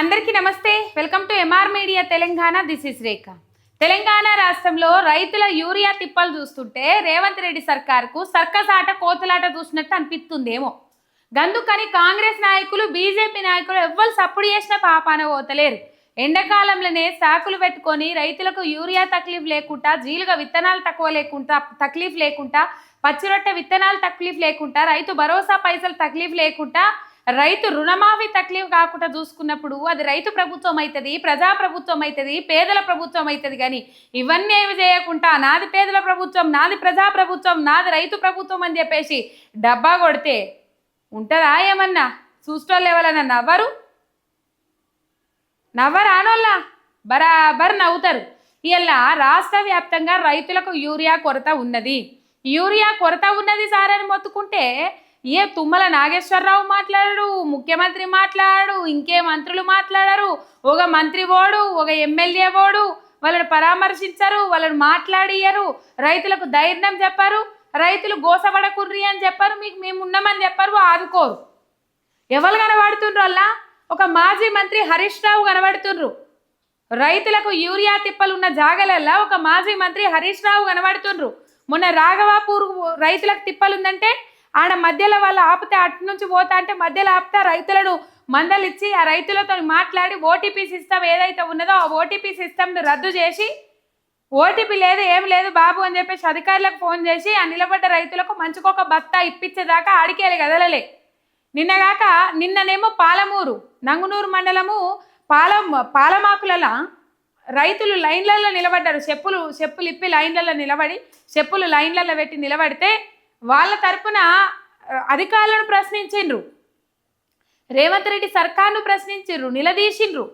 అందరికీ నమస్తే. Welcome to MR media Telangana. This is Rekha Telangana రాష్ట్రంలో రైతుల యూరియా తిప్పలు చూస్తుంటే రేవంత్ రెడ్డి సర్కార్కు సర్కస్ ఆట కోతలాట చూసినట్టు అనిపిస్తుందేమో. గందుకని కాంగ్రెస్ నాయకులు బీజేపీ నాయకులు ఎవ్వరు సప్పుడు చేసిన పాపాన పోతలేరు. ఎండాకాలంలోనే సాకులు పెట్టుకొని రైతులకు యూరియా తక్లీఫ్ లేకుండా జీలుగా విత్తనాలు తక్కువ లేకుండా తక్లీఫ్ లేకుండా పచ్చిరొట్టె విత్తనాలు తక్లీఫ్ లేకుండా రైతు భరోసా పైసలు తక్లీఫ్ లేకుండా రైతు రుణమాఫీ తక్లీఫ్ కాకుండా చూసుకున్నప్పుడు అది రైతు ప్రభుత్వం అవుతుంది ప్రజా ప్రభుత్వం అవుతుంది పేదల ప్రభుత్వం అవుతుంది కానీ ఇవన్నీ ఏమి చేయకుండా నాది పేదల ప్రభుత్వం నాది ప్రజా ప్రభుత్వం నాది రైతు ప్రభుత్వం అని చెప్పేసి డబ్బా కొడితే ఉంటుందా ఏమన్నా? చూసుకోవాలి ఎవరన్నా నవ్వరు? నవ్వరానోళ్ళ బరాబర్ నవ్వుతారు. ఇలా రాష్ట్ర వ్యాప్తంగా రైతులకు యూరియా కొరత ఉన్నది. యూరియా కొరత ఉన్నది సార్ అని మొత్తుకుంటే ఏ తుమ్మల నాగేశ్వరరావు మాట్లాడడు ముఖ్యమంత్రి మాట్లాడాడు ఇంకే మంత్రులు మాట్లాడరు. ఒక మంత్రి ఓడు ఒక ఎమ్మెల్యే ఓడు వాళ్ళని పరామర్శించరు వాళ్ళని మాట్లాడియరు. రైతులకు ధైర్యం చెప్పారు రైతులు గోసపడకుర్రి అని చెప్పారు మీకు మేము ఉన్నామని చెప్పారు ఆదుకోరు. ఎవరు కనబడుతుండ్రు అలా ఒక మాజీ మంత్రి హరీష్ రావు కనబడుతుండ్రు. రైతులకు యూరియా తిప్పలు ఉన్న జాగలల్లా ఒక మాజీ మంత్రి హరీష్ రావు కనబడుతుండ్రు. మొన్న రాఘవాపూర్ రైతులకు తిప్పలు ఉందంటే ఆడ మధ్యలో వాళ్ళు ఆపితే అటు నుంచి పోతా అంటే మధ్యలో ఆపితే రైతులను మందలు ఇచ్చి ఆ రైతులతో మాట్లాడి ఓటీపీ సిస్టమ్ ఏదైతే ఉన్నదో ఆ ఓటీపీ సిస్టమ్ను రద్దు చేసి ఓటీపీ లేదు ఏం లేదు బాబు అని చెప్పేసి అధికారులకు ఫోన్ చేసి ఆ నిలబడ్డ రైతులకు మంచుకొక బత్తా ఇప్పించేదాకా ఆడికేయాలి కదలలే. నిన్నగాక నిన్ననేమో పాలమూరు నంగునూరు మండలము పాల పాలమాకులలో రైతులు లైన్లలో నిలబడ్డారు. చెప్పులు చెప్పులు ఇప్పి లైన్లలో నిలబడి చెప్పులు లైన్లలో పెట్టి నిలబడితే వాళ్ళ తరపున అధికారులను ప్రశ్నించిండ్రు. రేవంత్ రెడ్డి సర్కార్ను ప్రశ్నించిండ్రు నిలదీసిండ్రు.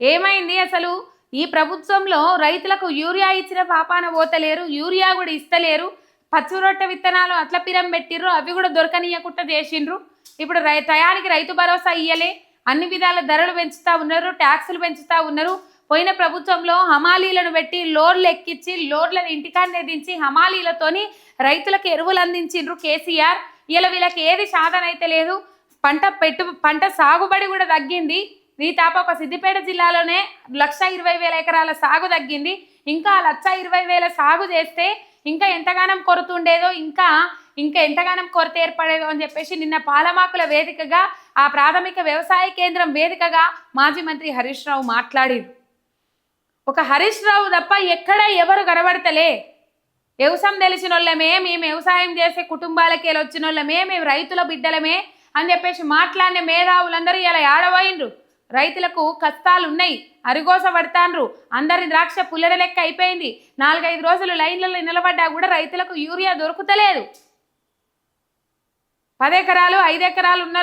ఏమైంది అసలు? ఈ ప్రభుత్వంలో రైతులకు యూరియా ఇచ్చిన పాపాన పోతలేరు యూరియా కూడా ఇస్తలేరు పచ్చిరొట్టె విత్తనాలు అట్ల పిరం పెట్టిర్రు అవి కూడా దొరకనీయకుండా చేసిండ్రు. ఇప్పుడు రై టయానికి రైతు భరోసా ఇయ్యలే అన్ని విధాల ధరలు పెంచుతూ ఉన్నారు ట్యాక్సులు పెంచుతూ ఉన్నారు పోయిన ప్రభుత్వంలో హమాలీలను పెట్టి లోడ్లు ఎక్కించి లోడ్లను ఇంటికాన్నే దించి హమాలీలతోని రైతులకు ఎరువులు అందించిండ్రు కేసీఆర్. ఇలా వీళ్ళకి ఏది సాధన అయితే లేదు. పంట పెట్టు పంట సాగుబడి కూడా తగ్గింది. ఈ తాప ఒక సిద్దిపేట జిల్లాలోనే లక్ష ఇరవై వేల ఎకరాల సాగు తగ్గింది. ఇంకా లక్ష ఇరవై వేల సాగు చేస్తే ఇంకా ఎంతగానం కొరత ఉండేదో ఇంకా ఇంకా ఎంతగానం కొరత ఏర్పడేదో అని చెప్పేసి నిన్న పాలమాకుల వేదికగా ఆ ప్రాథమిక వ్యవసాయ కేంద్రం వేదికగా మాజీ మంత్రి హరీష్ రావు మాట్లాడింది ఒక హరీష్ రావు తప్ప ఎక్కడ ఎవరు కనబడతలే. వ్యవసాయం తెలిసిన వాళ్ళమే మేము వ్యవసాయం చేసే కుటుంబాలకి వచ్చిన వాళ్ళమే మేము రైతుల బిడ్డలమే అని చెప్పేసి మాట్లాడిన మేధావులందరూ ఇలా ఆడబోయిండ్రు రైతులకు కష్టాలు ఉన్నాయి అరిగోస పడతాండ్రు. అందరి ద్రాక్ష పుల్లెర లెక్క అయిపోయింది. నాలుగైదు రోజులు లైన్లలో నిలబడ్డా కూడా రైతులకు యూరియా దొరుకుతలేదు. పదెకరాలు ఐదు ఎకరాలు ఉన్న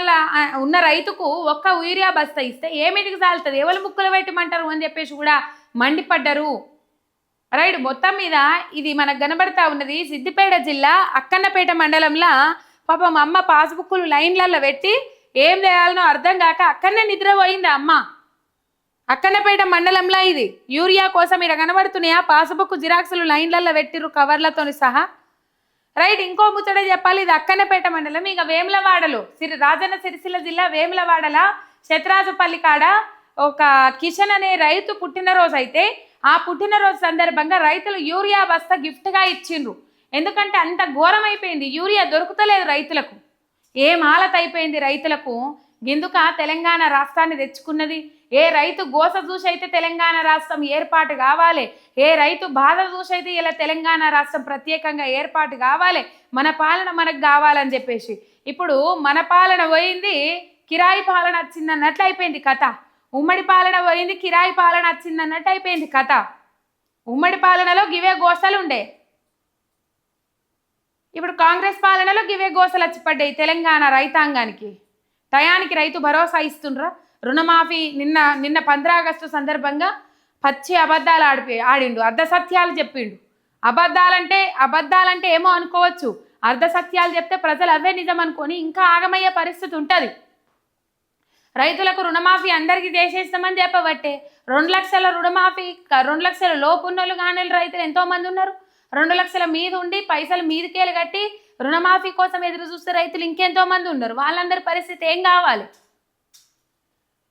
ఉన్న రైతుకు ఒక్క యూరియా బస్తా ఇస్తే ఏమిటికి సాలుతుంది? ఎవరు ముక్కులు పెట్టమంటారు అని చెప్పేసి కూడా మండిపడ్డరు. రైట్ మొత్తం మీద ఇది మనకు కనబడతా ఉన్నది సిద్దిపేట జిల్లా అక్కన్నపేట మండలంలో. పాపం అమ్మ పాస్బుక్లు లైన్లలో పెట్టి ఏం చేయాలనో అర్థం కాక అక్కడనే నిద్రపోయింది అమ్మ. అక్కన్నపేట మండలంలో ఇది. యూరియా కోసం ఇక్కడ కనబడుతున్నాయా? పాస్బుక్ జిరాక్సులు లైన్లలో పెట్టిరు కవర్లతోని సహా. రైట్ ఇంకో ముచ్చట చెప్పాలి. ఇది అక్కనపేట మండలం. ఇక వేములవాడలో. సిరి రాజన్న సిరిసిల్ల జిల్లా వేములవాడల శత్రాజుపల్లి కాడ ఒక కిషన్ అనే రైతు పుట్టినరోజు అయితే ఆ పుట్టినరోజు సందర్భంగా రైతులు యూరియా బస్తా గిఫ్ట్గా ఇచ్చిండ్రు. ఎందుకంటే అంత ఘోరం అయిపోయింది యూరియా దొరుకుతలేదు రైతులకు. ఏం ఆలత అయిపోయింది రైతులకు? ఎందుక తెలంగాణ రాష్ట్రాన్ని తెచ్చుకున్నది. ఏ రైతు గోస చూసి అయితే తెలంగాణ రాష్ట్రం ఏర్పాటు కావాలి ఏ రైతు బాధ చూసి అయితే ఇలా తెలంగాణ రాష్ట్రం ప్రత్యేకంగా ఏర్పాటు కావాలి మన పాలన మనకు కావాలని చెప్పేసి. ఇప్పుడు మన పాలన పోయింది కిరాయి పాలన వచ్చింది అన్నట్లు అయిపోయింది కథ. ఉమ్మడి పాలన పోయింది కిరాయి పాలన వచ్చింది అన్నట్టు అయిపోయింది కథ. ఉమ్మడి పాలనలో గివే గోసలు ఉండే. ఇప్పుడు కాంగ్రెస్ పాలనలో గివే గోసలు వచ్చి పడ్డాయి తెలంగాణ రైతాంగానికి. టయానికి రైతు భరోసా ఇస్తుండ్రా? రుణమాఫీ నిన్న నిన్న పంద్రాగస్టు సందర్భంగా పచ్చి అబద్ధాలు ఆడిపి ఆడిండు. అర్ధ సత్యాలు చెప్పిండు. అబద్ధాలంటే అబద్ధాలంటే ఏమో అనుకోవచ్చు. అర్ధ సత్యాలు చెప్తే ప్రజలు అవే నిజం అనుకొని ఇంకా ఆగమయ్యే పరిస్థితి ఉంటుంది. రైతులకు రుణమాఫీ అందరికీ చేసేస్తామని చెప్పబట్టే రెండు లక్షల రుణమాఫీ రెండు లక్షల లోపున్నోళ్ళు కానీ రైతులు ఎంతోమంది ఉన్నారు? రెండు లక్షల మీద ఉండి పైసలు మీదకేలు కట్టి రుణమాఫీ కోసం ఎదురు చూస్తే రైతులు ఇంకెంతో మంది ఉన్నారు? వాళ్ళందరి పరిస్థితి ఏం కావాలి?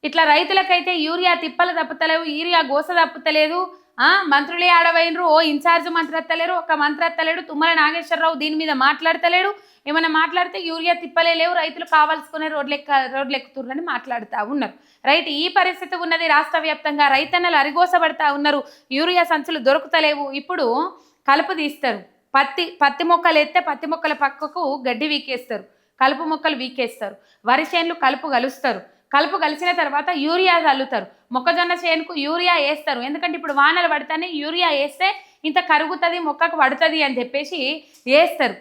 ఇట్లా రైతులకైతే యూరియా తిప్పలు తప్పుతలేవు యూరియా గోస తప్పుతలేదు. ఆ మంత్రులే ఆడవైనరు ఓ ఇన్ఛార్జ్ మంత్రి ఎత్తలేరు ఒక మంత్రి ఎత్తలేడు తుమ్మల నాగేశ్వరరావు దీని మీద మాట్లాడతలేడు. ఏమైనా మాట్లాడితే యూరియా తిప్పలే లేవు రైతులు కావాల్సుకునే రోడ్లెక్క రోడ్లు మాట్లాడుతూ ఉన్నారు. రైట్ ఈ పరిస్థితి ఉన్నది రాష్ట్ర వ్యాప్తంగా రైతన్నలు అరిగోసబడతా ఉన్నారు యూరియా సంచులు దొరుకుతలేవు. ఇప్పుడు కలుపు తీస్తారు పత్తి పత్తి మొక్కలు ఎత్తే పత్తి మొక్కల పక్కకు గడ్డి వీకేస్తారు కలుపు మొక్కలు వీకేస్తారు వరి చేనులు కలుపు కలుస్తారు. కలుపు కలిసిన తర్వాత యూరియా చల్లుతారు. మొక్కజొన్న చేనుకు యూరియా వేస్తారు. ఎందుకంటే ఇప్పుడు వానలు పడితేనే యూరియా వేస్తే ఇంత కరుగుతుంది మొక్కకు పడుతుంది అని చెప్పేసి వేస్తారు.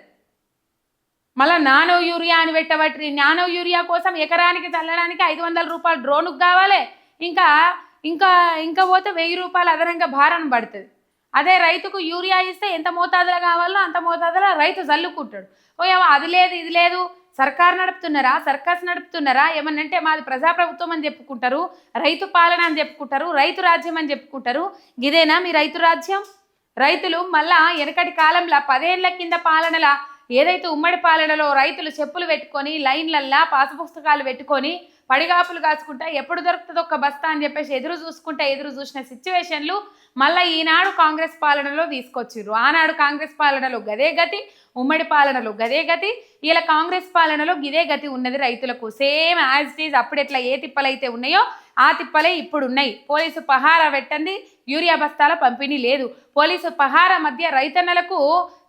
మళ్ళీ నానో యూరియా అని పెట్టబట్టి నానో యూరియా కోసం ఎకరానికి చల్లడానికి ఐదు వందల రూపాయలు డ్రోన్కు కావాలి. ఇంకా ఇంకా ఇంకా పోతే వెయ్యి రూపాయలు అదనంగా భారం పడుతుంది. అదే రైతుకు యూరియా ఇస్తే ఎంత మోతాదులో కావాలో అంత మోతాదులో రైతు జల్లుకుంటాడు. ఓ ఏమో అది లేదు ఇది లేదు. సర్కార్ నడుపుతున్నారా? సర్కస్ నడుపుతున్నారా? ఏమనంటే మాది ప్రజాప్రభుత్వం అని చెప్పుకుంటారు రైతు పాలన అని చెప్పుకుంటారు రైతు రాజ్యం అని చెప్పుకుంటారు. ఇదేనా మీ రైతు రాజ్యం? రైతులు మళ్ళా వెనకటి కాలంలో పదేళ్ళ కింద పాలనలా ఏదైతే ఉమ్మడి పాలనలో రైతులు చెప్పులు పెట్టుకొని లైన్లల్లా పాసు పుస్తకాలు పెట్టుకొని పడిగాపులు కాచుకుంటా ఎప్పుడు దొరుకుతుందో ఒక బస్తా అని చెప్పేసి ఎదురు చూసుకుంటా ఎదురు చూసిన సిచ్యువేషన్లు మళ్ళీ ఈనాడు కాంగ్రెస్ పాలనలో తీసుకొచ్చిర్రు. ఆనాడు కాంగ్రెస్ పాలనలో గదే గతి ఉమ్మడి పాలనలో గదే గతి ఇలా కాంగ్రెస్ పాలనలో గిదే గతి ఉన్నది రైతులకు. సేమ్ యాజ్ ఇట్ ఈజ్ అప్పుడు ఎట్లా ఏ తిప్పలైతే ఉన్నాయో ఆ తిప్పలే ఇప్పుడు ఉన్నాయి పోలీసు పహారా పెట్టండి యూరియా బస్తాల పంపిణీ లేదు. పోలీసు పహారా మధ్య రైతన్నలకు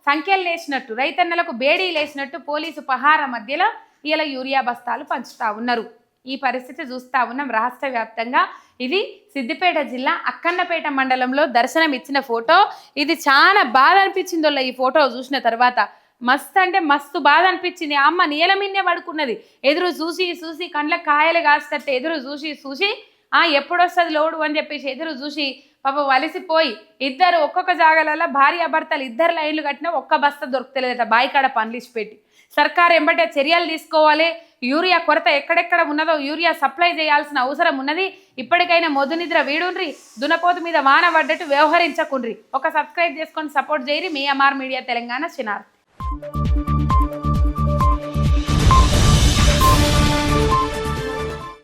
సంఖ్యలు లేచినట్టు రైతన్నలకు బేడీ లేచినట్టు పోలీసు పహారా మధ్యలో ఇలా యూరియా బస్తాలు పంచుతా ఉన్నారు. ఈ పరిస్థితి చూస్తా ఉన్నాం రాష్ట్ర వ్యాప్తంగా. ఇది సిద్దిపేట జిల్లా అక్కన్నపేట మండలంలో దర్శనం ఇచ్చిన ఫోటో. ఇది చాలా బాధ అనిపించింది వాళ్ళ ఈ ఫోటో చూసిన తర్వాత. మస్తు అంటే మస్తు బాధ అనిపించింది. అమ్మ నీల మిన్నే పడుకున్నది. ఎదురు చూసి చూసి కండ్ల కాయలు కాస్తట్టు ఎదురు చూసి చూసి ఆ ఎప్పుడొస్తుంది లోడు? అని చెప్పేసి ఎదురు చూసి పాప వలసిపోయి ఇద్దరు ఒక్కొక్క జాగాలలో భార్య భర్తలు ఇద్దరు లైన్లు కట్టినా ఒక్క బస్తా దొరుకుతలేదట. బాయికాడ పనులు ఇచ్చిపెట్టి. సర్కార్ ఎంబటే చర్యలు తీసుకోవాలి. యూరియా కొరత ఎక్కడెక్కడ ఉన్నదో యూరియా సప్లై చేయాల్సిన అవసరం ఉన్నది. ఇప్పటికైనా మధునిద్ర వీడుండ్రి. దునపోతు మీద వాన పడ్డట్టు వ్యవహరించకుండ్రి. ఒక సబ్స్క్రైబ్ చేసుకొని సపోర్ట్ చేయరి మీ ఎంఆర్ మీడియా తెలంగాణ చినార్.